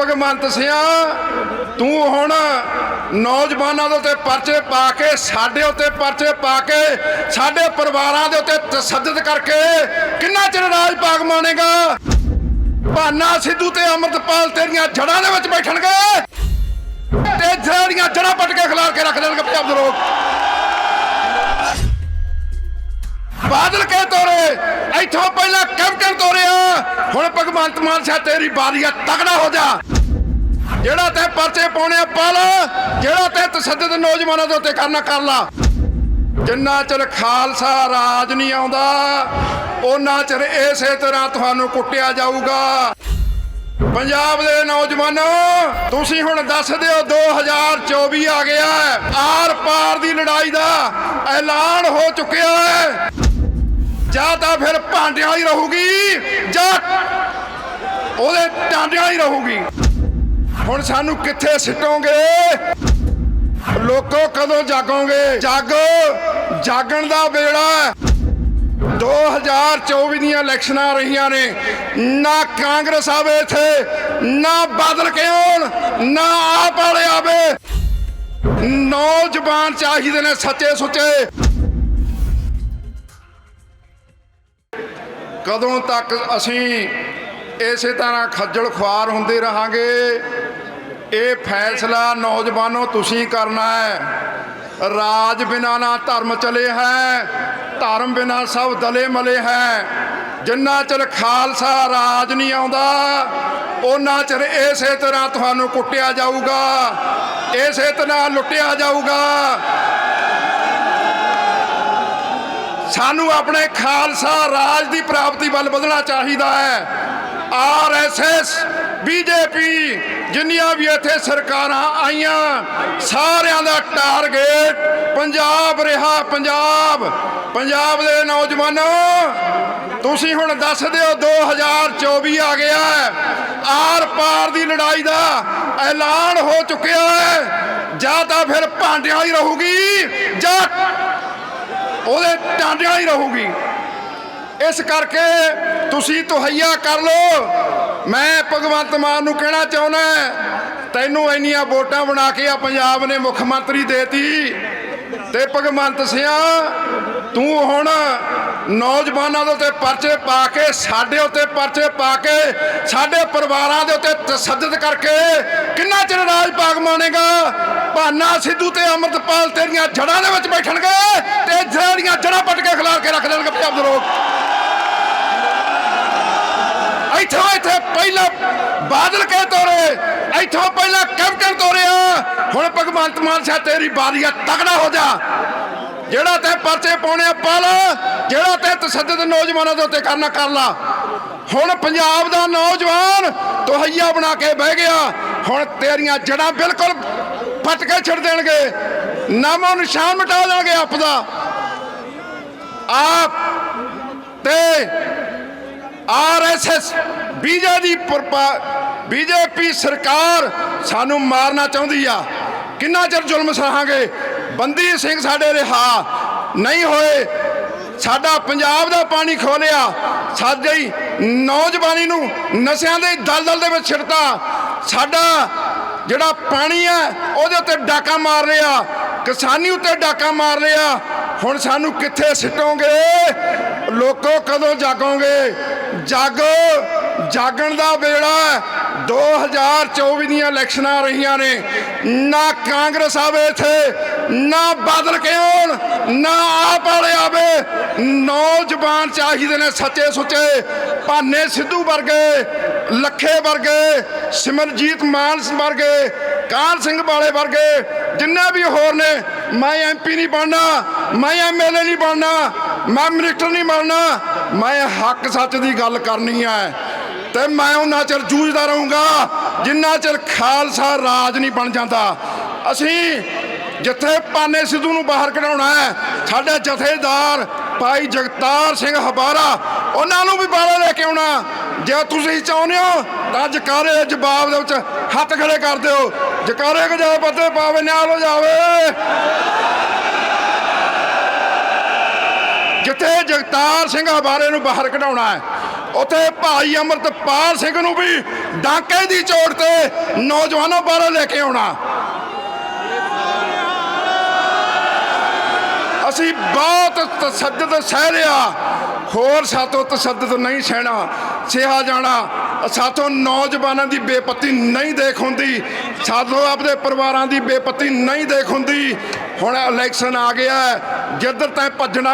ਭਗਵੰਤ ਸਿਆ, ਤੂੰ ਹੁਣ ਨੌਜਵਾਨਾਂ ਦੇ ਉੱਤੇ ਪਰਚੇ ਪਾ ਕੇ, ਸਾਡੇ ਉੱਤੇ ਪਰਚੇ ਪਾ ਕੇ, ਸਾਡੇ ਪਰਿਵਾਰਾਂ ਦੇ ਉੱਤੇ ਤਸੱਦਦ ਕਰਕੇ ਕਿੰਨਾ ਚਿਰ ਰਾਜ ਪਾਗ ਮਾਣੇਗਾ ਭਾਨਾ ਸਿੱਧੂ ਤੇ ਅਮਰਤਪਾਲ ਤੇਰੀਆਂ ਜੜਾਂ ਦੇ ਵਿੱਚ ਬੈਠਣਗੇ ਤੇ ਜਿਹੜੀਆਂ ਜੜਾਂ ਪੱਟ ਕੇ ਖਿਲਾਰ ਕੇ ਰੱਖ ਦੇਣਗੇ ਪੰਜਾਬ ਦੇ ਲੋਕ। ਬਾਦਲ ਕੇ ਤੋਰੇ। ਇੱਥੋਂ ਪਹਿਲਾਂ ਕੈਪਟਨ ਤੋਰਿਆ ਹੁਣ ਭਗਵੰਤ ਮਾਨ ਸਾਹਿਬ ਤੇਰੀ ਬਾਰੀ ਆ ਤਗੜਾ ਹੋ ਜਾ। ਜਿਹੜਾ ਤੇ ਪਰਚੇ ਪਾਉਣੇ ਆ, ਪਾ ਲਾ। ਜਿਹੜਾ ਤੇ ਤਸੱਦਦ ਨੌਜਵਾਨਾਂ ਦੇ ਉੱਤੇ ਕਰਨਾ, ਕਰ ਲਾ। ਜਿੰਨਾ ਚਿਰ ਖਾਲਸਾ ਰਾਜ ਨਹੀਂ ਆਉਂਦਾ ਉਹਨਾਂ ਚਿਰ ਇਸੇ ਤਰ੍ਹਾਂ ਤੁਹਾਨੂੰ ਕੁੱਟਿਆ ਜਾਊਗਾ। ਪੰਜਾਬ ਦੇ ਨੌਜਵਾਨੋ, ਤੁਸੀਂ ਹੁਣ ਦੱਸ ਦਿਓ 2024 ਆ ਗਿਆ। ਆਰ ਪਾਰ ਦੀ ਲੜਾਈ ਦਾ ਐਲਾਨ ਹੋ ਚੁੱਕਿਆ ਹੈ। ਜਾਂ ਤਾਂ ਫਿਰ ਭਾਂਡਿਆਂ ਹੀ ਰਹੂਗੀ, ਜਾਂ ਉਹਦੇ ਟਾਂਡਿਆਂ ਹੀ ਰਹੂਗੀ। ਹੁਣ ਸਾਨੂੰ ਕਿੱਥੇ ਸਿੱਟੋਗੇ? ਲੋਕੋ ਕਦੋਂ ਜਾਗੋਗੇ? ਜਾਗੋ, ਜਾਗਣ ਦਾ ਵੇਲਾ 2024 ਦੀਆਂ ਇਲੈਕਸ਼ਨਾਂ ਰਹੀਆਂ ਨੇ। ਨਾ ਕਾਂਗਰਸ ਆਵੇ ਇੱਥੇ, ਨਾ ਬਾਦਲ ਕੇ ਨਾ ਆਪ ਵਾਲੇ ਆਵੇ। ਨੌਜਵਾਨ ਚਾਹੀਦੇ ਨੇ ਸੱਚੇ ਸੁੱਚੇ। ਕਦੋਂ ਤੱਕ ਅਸੀਂ ਇਸੇ ਤਰ੍ਹਾਂ ਖੱਜਲ ਖੁਆਰ ਹੁੰਦੇ ਰਹਾਂਗੇ? ਇਹ ਫੈਸਲਾ ਨੌਜਵਾਨੋ ਤੁਸੀਂ ਕਰਨਾ ਹੈ। ਰਾਜ ਬਿਨਾ ਨਾ ਧਰਮ ਚਲੇ ਹੈ, ਧਰਮ ਬਿਨਾ ਸਭ ਦਲੇ ਮਲੇ ਹੈ। ਜਿੰਨਾ ਚਿਰ ਖਾਲਸਾ ਰਾਜ ਨਹੀਂ ਆਉਂਦਾ ਉਹਨਾਂ ਚਿਰ ਇਸੇ ਤਰ੍ਹਾਂ ਤੁਹਾਨੂੰ ਕੁੱਟਿਆ ਜਾਊਗਾ, ਇਸੇ ਤਰ੍ਹਾਂ ਲੁੱਟਿਆ ਜਾਊਗਾ। ਸਾਨੂੰ ਆਪਣੇ ਖਾਲਸਾ ਰਾਜ ਦੀ ਪ੍ਰਾਪਤੀ ਵੱਲ ਵਧਣਾ ਚਾਹੀਦਾ ਹੈ। ਆਰਐਸਐਸ ਬੀਜੇਪੀ ਜਿੰਨੀਆਂ ਵੀ ਇੱਥੇ ਸਰਕਾਰਾਂ ਆਈਆਂ, ਸਾਰਿਆਂ ਦਾ ਟਾਰਗੇਟ ਪੰਜਾਬ ਰਿਹਾ, ਪੰਜਾਬ। ਪੰਜਾਬ ਦੇ ਨੌਜਵਾਨੋ, ਤੁਸੀਂ ਹੁਣ ਦੱਸ ਦਿਓ 2024 ਆ ਗਿਆ ਆਰ ਪਾਰ ਦੀ ਲੜਾਈ ਦਾ ਐਲਾਨ ਹੋ ਚੁੱਕਿਆ ਹੈ। ਜਾਂ ਤਾਂ ਫਿਰ ਭਾਂਡਿਆਂ ਹੀ ਰਹੂਗੀ, ਜਾਂ ਉਹਦੇ ਟਾਂਡਿਆਂ ਹੀ ਰਹੂਗੀ। ਇਸ ਕਰਕੇ ਤੁਸੀਂ ਤੁਹਈਆ ਕਰ ਲਓ। ਮੈਂ ਭਗਵੰਤ ਮਾਨ ਨੂੰ ਕਹਿਣਾ ਚਾਹੁੰਦਾ, ਤੈਨੂੰ ਇੰਨੀਆਂ ਵੋਟਾਂ ਬਣਾ ਕੇ ਆ ਪੰਜਾਬ ਨੇ ਮੁੱਖ ਮੰਤਰੀ ਦੇਤੀ। ਤੇ ਭਗਵੰਤ ਸਿਆ, ਤੂੰ ਹੁਣ ਨੌਜਵਾਨਾਂ ਦੇ ਉੱਤੇ ਪਰਚੇ ਪਾ ਕੇ, ਸਾਡੇ ਉੱਤੇ ਪਰਚੇ ਪਾ ਕੇ, ਸਾਡੇ ਪਰਿਵਾਰਾਂ ਦੇ ਉੱਤੇ ਤਸੱਦਦ ਕਰਕੇ ਕਿੰਨਾ ਚਿਰ ਰਾਜ ਪਾਗ ਮਾਣੇਗਾ ਭਾਨਾ ਸਿੱਧੂ ਤੇ ਅਮਰਤਪਾਲ ਤੇਰੀਆਂ ਜੜਾਂ ਦੇ ਵਿੱਚ ਬੈਠਣਗੇ ਤੇ ਜਿਹੜੀਆਂ ਜੜਾਂ ਪੱਟ ਕੇ ਖਿਲਾਰ ਕੇ ਰੱਖ ਦੇਣਗੇ ਪੰਜਾਬ ਦੇ ਲੋਕ। ਇੱਥੋਂ ਇੱਥੇ ਪਹਿਲਾਂ ਬਾਦਲ ਕੇ ਤੋਰੇ, ਇੱਥੋਂ ਪਹਿਲਾਂ ਕੈਪਟਨ ਤੋਰਿਆ ਹੁਣ ਭਗਵੰਤ ਮਾਨ ਸਾਹਿਬ ਤੇਰੀ ਬਾਰੀ ਆ ਤਗੜਾ ਹੋ ਜਾ। ਜਿਹੜਾ ਤੇ ਪਰਚੇ ਪਾਉਣੇ ਆ ਪਾ ਲਾ, ਜਿਹੜਾ ਤੇ ਤਸੱਦਦ ਨੌਜਵਾਨਾਂ ਦੇ ਉੱਤੇ ਕਰਨਾ ਕਰ ਲਾ। ਹੁਣ ਪੰਜਾਬ ਦਾ ਨੌਜਵਾਨ ਤੁਹਈਆ ਬਣਾ ਕੇ ਬਹਿ ਗਿਆ। ਹੁਣ ਤੇਰੀਆਂ ਜੜਾਂ ਬਿਲਕੁਲ ਪੱਟ ਕੇ ਛੱਡ ਦੇਣਗੇ। ਨਾਮੋ ਨਿਸ਼ਾਨ ਮਿਟਾ ਦੇਣਗੇ ਆਪ ਦਾ। ਆਪ ਤੇ ਆਰਐਸਐਸ, ਬੀਜੇਪੀ ਬੀਜੇਪੀ ਸਰਕਾਰ ਸਾਨੂੰ ਮਾਰਨਾ ਚਾਹੁੰਦੀ ਆ। ਕਿੰਨਾ ਚਿਰ ਜ਼ੁਲਮ ਸਹਾਂਗੇ ਬੰਦੀ ਸਿੰਘ ਸਾਡੇ ਰਿਹਾ। ਨਹੀਂ ਹੋਏ, ਸਾਡਾ ਪੰਜਾਬ ਦਾ ਪਾਣੀ ਖੋਲਿਆ। ਸਾਡੇ ਹੀ ਨੌਜਵਾਨੀ ਨੂੰ ਨਸ਼ਿਆਂ ਦੇ ਦਲਦਲ ਦੇ ਵਿੱਚ ਛਿੜਤਾ। ਸਾਡਾ ਜਿਹੜਾ ਪਾਣੀ ਹੈ ਉਹਦੇ ਉੱਤੇ ਡਾਕਾ ਮਾਰ ਰਿਹਾ ਕਿਸਾਨੀ ਉੱਤੇ ਡਾਕਾ ਮਾਰ ਰਿਹਾ ਹੁਣ ਸਾਨੂੰ ਕਿੱਥੇ ਸਿੱਟੋਗੇ? ਲੋਕੋ ਕਦੋਂ ਜਾਗੋਗੇ? ਜਾਗੋ, ਜਾਗਣ ਦਾ ਵੇਲਾ ਹੈ। 2024 ਦੀਆਂ ਇਲੈਕਸ਼ਨਾਂ ਰਹੀਆਂ ਨੇ। ਨਾ ਕਾਂਗਰਸ ਆਵੇ ਇੱਥੇ, ਨਾ ਬਾਦਲ ਕੇ ਨਾ ਆਪ ਵਾਲੇ ਆਵੇ। ਨੌਜਵਾਨ ਚਾਹੀਦੇ ਨੇ ਸੱਚੇ ਸੁੱਚੇ। ਭਾਨੇ ਸਿੱਧੂ ਵਰਗੇ, ਲੱਖੇ ਵਰਗੇ, ਸਿਮਰਜੀਤ ਮਾਨ ਵਰਗੇ ਕਾਨ ਸਿੰਘ ਵਾਲੇ ਵਰਗੇ, ਜਿੰਨੇ ਵੀ ਹੋਰ ਨੇ, ਮੈਂ ਐਮਪੀ ਨਹੀਂ ਬਣਨਾ, ਮੈਂ ਐਮਐਲਏ ਨਹੀਂ ਬਣਨਾ, ਮੈਂ ਮਿਨਿਸਟਰ ਨਹੀਂ ਬਣਨਾ। ਮੈਂ ਹੱਕ ਸੱਚ ਦੀ ਗੱਲ ਕਰਨੀ ਹੈ ਤੇ ਮੈਂ ਉਹਨਾਂ ਚਿਰ ਜੂਝਦਾ ਰਹੂੰਗਾ, ਜਿੰਨਾ ਚਿਰ ਖਾਲਸਾ ਰਾਜ ਨਹੀਂ ਬਣ ਜਾਂਦਾ। ਅਸੀਂ ਜਿੱਥੇ ਪਾਨੇ ਸਿੱਧੂ ਨੂੰ ਬਾਹਰ ਕਢਾਉਣਾ ਹੈ, ਸਾਡੇ ਜਥੇਦਾਰ ਭਾਈ ਜਗਤਾਰ ਸਿੰਘ ਹਬਾਰਾ, ਉਹਨਾਂ ਨੂੰ ਵੀ ਬਾਹਰ ਲੈ ਕੇ ਆਉਣਾ। ਜੇ ਤੁਸੀਂ ਚਾਹੁੰਦੇ ਹੋ ਤਾਂ ਜਕਾਰੇ ਜਵਾਬ ਦੇ ਵਿੱਚ ਹੱਥ ਖੜੇ ਕਰ ਦਿਓ। ਜਕਾਰੇ ਗਜਾ ਪੱਤੇ ਪਾਵੇ ਨਾਲ ਹੋ ਜਾਵੇ। ਜਿੱਥੇ ਜਗਤਾਰ ਸਿੰਘ ਹਬਾਰੇ ਨੂੰ ਬਾਹਰ ਕਢਾਉਣਾ ਹੈ, ਉਥੇ ਭਾਈ ਅਮਰਤਪਾਲ ਸਿੰਘ ਨੂੰ ਵੀ ਡਾਂਕੇ ਦੀ ਚੋਟ ਤੇ ਨੌਜਵਾਨਾਂ ਬਾਹਰ ਲੈ ਕੇ ਆਉਣਾ। ਅਸੀਂ ਬਹੁਤ ਤਸੱਦਦ ਸਹਿ ਲਿਆ ਹੋਰ ਸਾਥੋਂ ਤਸੱਦਦ ਨਹੀਂ ਸਹਿਣਾ ਸਿਹਾ ਜਾਣਾ ਸਾਥੋਂ ਨੌਜਵਾਨਾਂ ਦੀ ਬੇਪਤੀ ਨਹੀਂ ਦੇਖ ਹੁੰਦੀ ਸਾਥੋਂ ਆਪਦੇ ਪਰਿਵਾਰਾਂ ਦੀ ਬੇਪਤੀ ਨਹੀਂ ਦੇਖ ਹੁੰਦੀ। ਹੁਣ ਇਲੈਕਸ਼ਨ ਆ ਗਿਆ, ਜਿੱਧਰ ਤੈਂ ਭੱਜਣਾ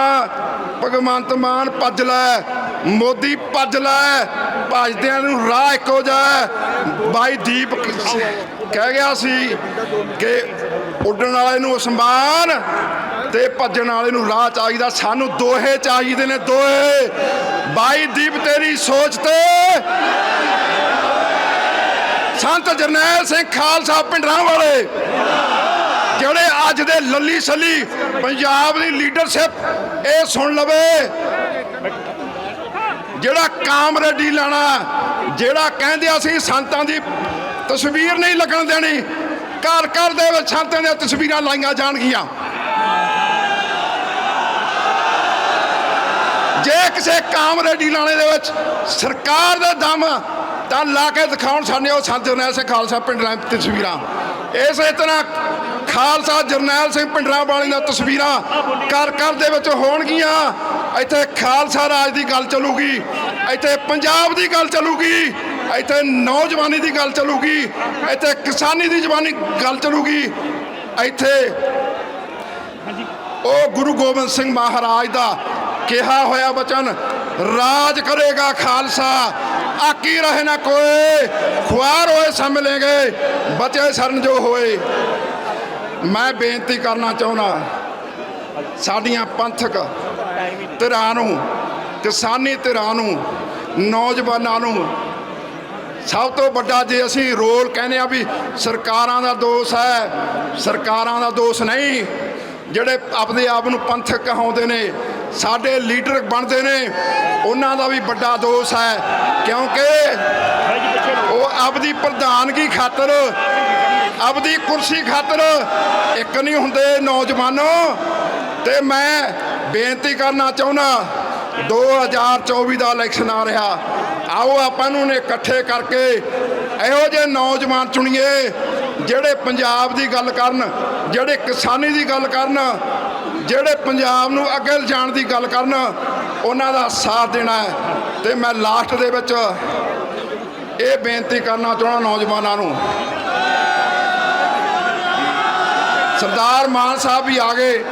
ਭਗਵੰਤ ਮਾਨ ਭੱਜ ਲੈ, ਮੋਦੀ ਭੱਜ ਲੈ, ਭੱਜਦਿਆਂ ਨੂੰ ਰਾਹ ਇੱਕੋ ਜਿਹਾ ਬਾਈ ਦੀਪ ਕਹਿ ਗਿਆ ਸੀ ਕਿ ਉੱਡਣ ਵਾਲੇ ਨੂੰ ਅਸਮਾਨ ਤੇ ਭੱਜਣ ਵਾਲੇ ਨੂੰ ਰਾਹ ਚਾਹੀਦਾ। ਸਾਨੂੰ ਦੋਹੇ ਚਾਹੀਦੇ ਨੇ, ਦੋਹੇ। ਬਾਈ ਦੀਪ, ਤੇਰੀ ਸੋਚ ਤੇ ਸੰਤ ਜਰਨੈਲ ਸਿੰਘ ਖਾਲਸਾ ਪਿੰਡਰਾਂ ਵਾਲੇ, ਜਿਹੜੇ ਅੱਜ ਦੇ ਲੱਲੀ ਸੱਲੀ ਪੰਜਾਬ ਦੀ ਲੀਡਰਸ਼ਿਪ ਇਹ ਸੁਣ ਲਵੇ। ਜਿਹੜਾ ਕਾਮਰੇਡੀ ਲੈਣਾ, ਜਿਹੜਾ ਕਹਿੰਦੇ ਅਸੀਂ ਸੰਤਾਂ ਦੀ ਤਸਵੀਰ ਨਹੀਂ ਲੱਗਣ ਦੇਣੀ, ਘਰ ਘਰ ਦੇ ਵਿੱਚ ਸੰਤਾਂ ਦੀਆਂ ਤਸਵੀਰਾਂ ਲਾਈਆਂ ਜਾਣਗੀਆਂ। ਜੇ ਕਿਸੇ ਕਾਮਰੇਡੀ ਲਾਣੇ ਦੇ ਵਿੱਚ ਸਰਕਾਰ ਦਾ ਦਮ ਤਾਂ ਲਾ ਕੇ ਦਿਖਾਉਣ ਸਾਡੇ ਉਹ ਸੰਤ ਜਰਨੈਲ ਸਿੰਘ ਖਾਲਸਾ ਪਿੰਡਰਾਂ ਦੀਆਂ ਤਸਵੀਰਾਂ। ਇਸੇ ਤਰ੍ਹਾਂ ਖਾਲਸਾ ਜਰਨੈਲ ਸਿੰਘ ਪਿੰਡਰਾਂ ਵਾਲੀ ਦੀਆਂ ਤਸਵੀਰਾਂ ਘਰ ਘਰ ਦੇ ਵਿੱਚ ਹੋਣਗੀਆਂ। ਇੱਥੇ ਖਾਲਸਾ ਰਾਜ ਦੀ ਗੱਲ ਚੱਲੂਗੀ, ਇੱਥੇ ਪੰਜਾਬ ਦੀ ਗੱਲ ਚੱਲੂਗੀ, ਇੱਥੇ ਨੌਜਵਾਨੀ ਦੀ ਗੱਲ ਚੱਲੂਗੀ, ਇੱਥੇ ਕਿਸਾਨੀ ਦੀ ਜਵਾਨੀ ਗੱਲ ਚੱਲੂਗੀ। ਇੱਥੇ ਉਹ ਗੁਰੂ ਗੋਬਿੰਦ ਸਿੰਘ ਮਹਾਰਾਜ ਦਾ ਕਿਹਾ ਹੋਇਆ ਬਚਨ, ਰਾਜ ਕਰੇਗਾ ਖਾਲਸਾ, ਆਕੀ ਰਹੇ ਨਾ ਕੋਏ, ਖੁਆਰ ਹੋਏ ਸੰਭਲੇਗੇ ਬਚੇ ਸਰਨ ਜੋ ਹੋਏ। ਮੈਂ ਬੇਨਤੀ ਕਰਨਾ ਚਾਹੁੰਦਾ, ਸਾਡੀਆਂ ਪੰਥਕ ਧਿਰਾਂ ਨੂੰ, ਕਿਸਾਨੀ ਧਿਰਾਂ ਨੂੰ, ਨੌਜਵਾਨਾਂ ਨੂੰ, ਸਭ ਤੋਂ ਵੱਡਾ ਜੇ ਅਸੀਂ ਰੋਲ ਕਹਿੰਦੇ ਆ ਵੀ ਸਰਕਾਰਾਂ ਦਾ ਦੋਸ਼ ਹੈ, ਸਰਕਾਰਾਂ ਦਾ ਦੋਸ਼ ਨਹੀਂ, ਜਿਹੜੇ ਆਪਣੇ ਆਪ ਨੂੰ ਪੰਥਕ ਕਹਾਉਂਦੇ ਨੇ, ਸਾਡੇ ਲੀਡਰ ਬਣਦੇ ਨੇ, ਉਹਨਾਂ ਦਾ ਵੀ ਵੱਡਾ ਦੋਸ਼ ਹੈ, ਕਿਉਂਕਿ ਉਹ ਆਪਦੀ ਪ੍ਰਧਾਨਗੀ ਖਾਤਰ ਆਪਦੀ ਕੁਰਸੀ ਖਾਤਰ ਇੱਕ ਨਹੀਂ ਹੁੰਦੇ ਨੌਜਵਾਨੋ। ਤੇ ਮੈਂ ਬੇਨਤੀ ਕਰਨਾ ਚਾਹੁੰਦਾ 2024 ਦਾ ਇਲੈਕਸ਼ਨ ਆ ਰਿਹਾ। ਆਓ ਆਪਾਂ ਨੂੰ ਨੇ ਇਕੱਠੇ ਕਰਕੇ ਇਹੋ ਜਿਹੇ ਨੌਜਵਾਨ ਚੁਣੀਏ, ਜਿਹੜੇ ਪੰਜਾਬ ਦੀ ਗੱਲ ਕਰਨ, ਜਿਹੜੇ ਕਿਸਾਨੀ ਦੀ ਗੱਲ ਕਰਨ, ਜਿਹੜੇ ਪੰਜਾਬ ਨੂੰ ਅੱਗੇ ਲਿਜਾਣ ਦੀ ਗੱਲ ਕਰਨ, ਉਹਨਾਂ ਦਾ ਸਾਥ ਦੇਣਾ ਹੈ। ਤੇ ਮੈਂ ਲਾਸਟ ਦੇ ਵਿੱਚ ਇਹ ਬੇਨਤੀ ਕਰਨਾ ਚਾਹੁੰਦਾ ਨੌਜਵਾਨਾਂ ਨੂੰ ਸਰਦਾਰ ਮਾਨ ਸਾਹਿਬ ਵੀ ਆ ਗਏ।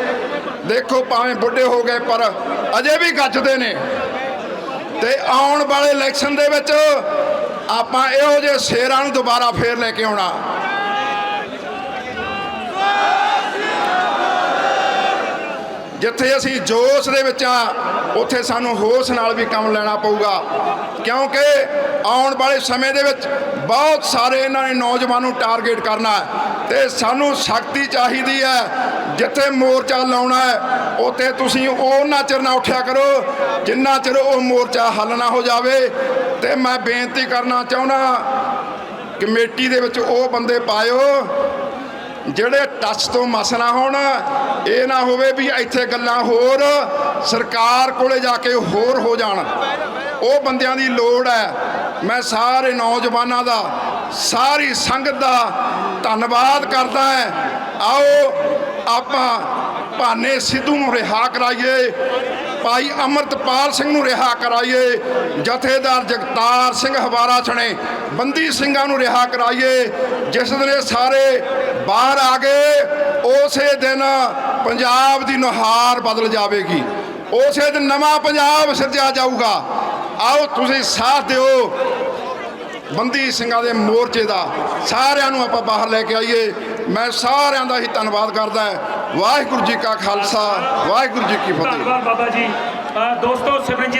ਦੇਖੋ ਭਾਵੇਂ ਬੁੱਢੇ ਹੋ ਗਏ, ਪਰ ਅਜੇ ਵੀ ਗੱਜਦੇ ਨੇ। ਤੇ ਆਉਣ ਵਾਲੇ ਇਲੈਕਸ਼ਨ ਦੇ ਵਿੱਚ ਆਪਾਂ ਇਹੋ ਜਿਹੇ ਸ਼ੇਰਾਂ ਨੂੰ ਦੁਬਾਰਾ ਫੇਰ ਲੈ ਕੇ ਆਉਣਾ। ਜਿੱਥੇ ਅਸੀਂ ਜੋਸ਼ ਦੇ ਵਿੱਚ ਆ, ਉੱਥੇ ਸਾਨੂੰ ਹੋਸ਼ ਨਾਲ ਵੀ ਕੰਮ ਲੈਣਾ ਪਊਗਾ। ਕਿਉਂਕਿ ਆਉਣ ਵਾਲੇ ਸਮੇਂ ਦੇ ਵਿੱਚ ਬਹੁਤ ਸਾਰੇ ਇਹਨਾਂ ਨੇ ਨੌਜਵਾਨ ਨੂੰ ਟਾਰਗੇਟ ਕਰਨਾ ਹੈ। ਤੇ ਸਾਨੂੰ ਸ਼ਕਤੀ ਚਾਹੀਦੀ ਹੈ, ਜਿੱਥੇ ਮੋਰਚਾ ਲਾਉਣਾ ਹੈ, ਉੱਥੇ ਤੁਸੀਂ ਉਹਨਾਂ ਚਿਰ ਨਾ ਉੱਠਿਆ ਕਰੋ, ਜਿੰਨਾ ਚਿਰ ਉਹ ਮੋਰਚਾ ਹੱਲ ਨਾ ਹੋ ਜਾਵੇ। ਤੇ ਮੈਂ ਬੇਨਤੀ ਕਰਨਾ ਚਾਹੁੰਦਾ, ਕਮੇਟੀ ਦੇ ਵਿੱਚ ਉਹ ਬੰਦੇ ਪਾਇਓ, ਜਿਹੜੇ ਟੱਚ ਤੋਂ ਮਸ ਨਾ ਹੋਣ। ਇਹ ਨਾ ਹੋਵੇ ਵੀ ਇੱਥੇ ਗੱਲਾਂ ਹੋਰ, ਸਰਕਾਰ ਕੋਲੇ ਜਾ ਕੇ ਹੋਰ ਹੋ ਜਾਣ। ਉਹ ਬੰਦਿਆਂ ਦੀ ਲੋੜ ਹੈ। ਮੈਂ ਸਾਰੇ ਨੌਜਵਾਨਾਂ ਦਾ, ਸਾਰੀ ਸੰਗਤ ਦਾ ਧੰਨਵਾਦ ਕਰਦਾ ਹਾਂ। ਆਓ, ਆਪਾਂ ਭਾਨੇ ਸਿੱਧੂ ਨੂੰ ਰਿਹਾ ਕਰਾਈਏ। ਭਾਈ ਅਮਰਤਪਾਲ ਸਿੰਘ ਨੂੰ ਰਿਹਾ ਕਰਾਈਏ। ਜਥੇਦਾਰ ਜਗਤਾਰ ਸਿੰਘ ਹਵਾਰਾ ਸਣੇ ਬੰਦੀ ਸਿੰਘਾਂ ਨੂੰ ਰਿਹਾ ਕਰਾਈਏ। ਜਿਸ ਦਿਨ ਸਾਰੇ ਬਾਹਰ ਆ ਗਏ, ਉਸੇ ਦਿਨ ਪੰਜਾਬ ਦੀ ਨੁਹਾਰ ਬਦਲ ਜਾਵੇਗੀ। ਉਸੇ ਦਿਨ ਨਵਾਂ ਪੰਜਾਬ ਸਿਰਜਿਆ ਜਾਊਗਾ। ਆਓ, ਤੁਸੀਂ ਸਾਥ ਦਿਓ। ਬੰਦੀ ਸਿੰਘਾਂ ਦੇ ਮੋਰਚੇ ਦਾ ਸਾਰਿਆਂ ਨੂੰ ਆਪਾਂ ਬਾਹਰ ਲੈ ਕੇ ਆਈਏ। ਮੈਂ ਸਾਰਿਆਂ ਦਾ ਹੀ ਧੰਨਵਾਦ ਕਰਦਾ ਵਾਹਿਗੁਰੂ ਜੀ ਕਾ ਖਾਲਸਾ, ਵਾਹਿਗੁਰੂ ਜੀ ਕੀ ਫਤਿਹ। ਧੰਨਵਾਦ ਬਾਬਾ ਜੀ। ਦੋਸਤੋ, ਸਿਮਰਨਜੀਤ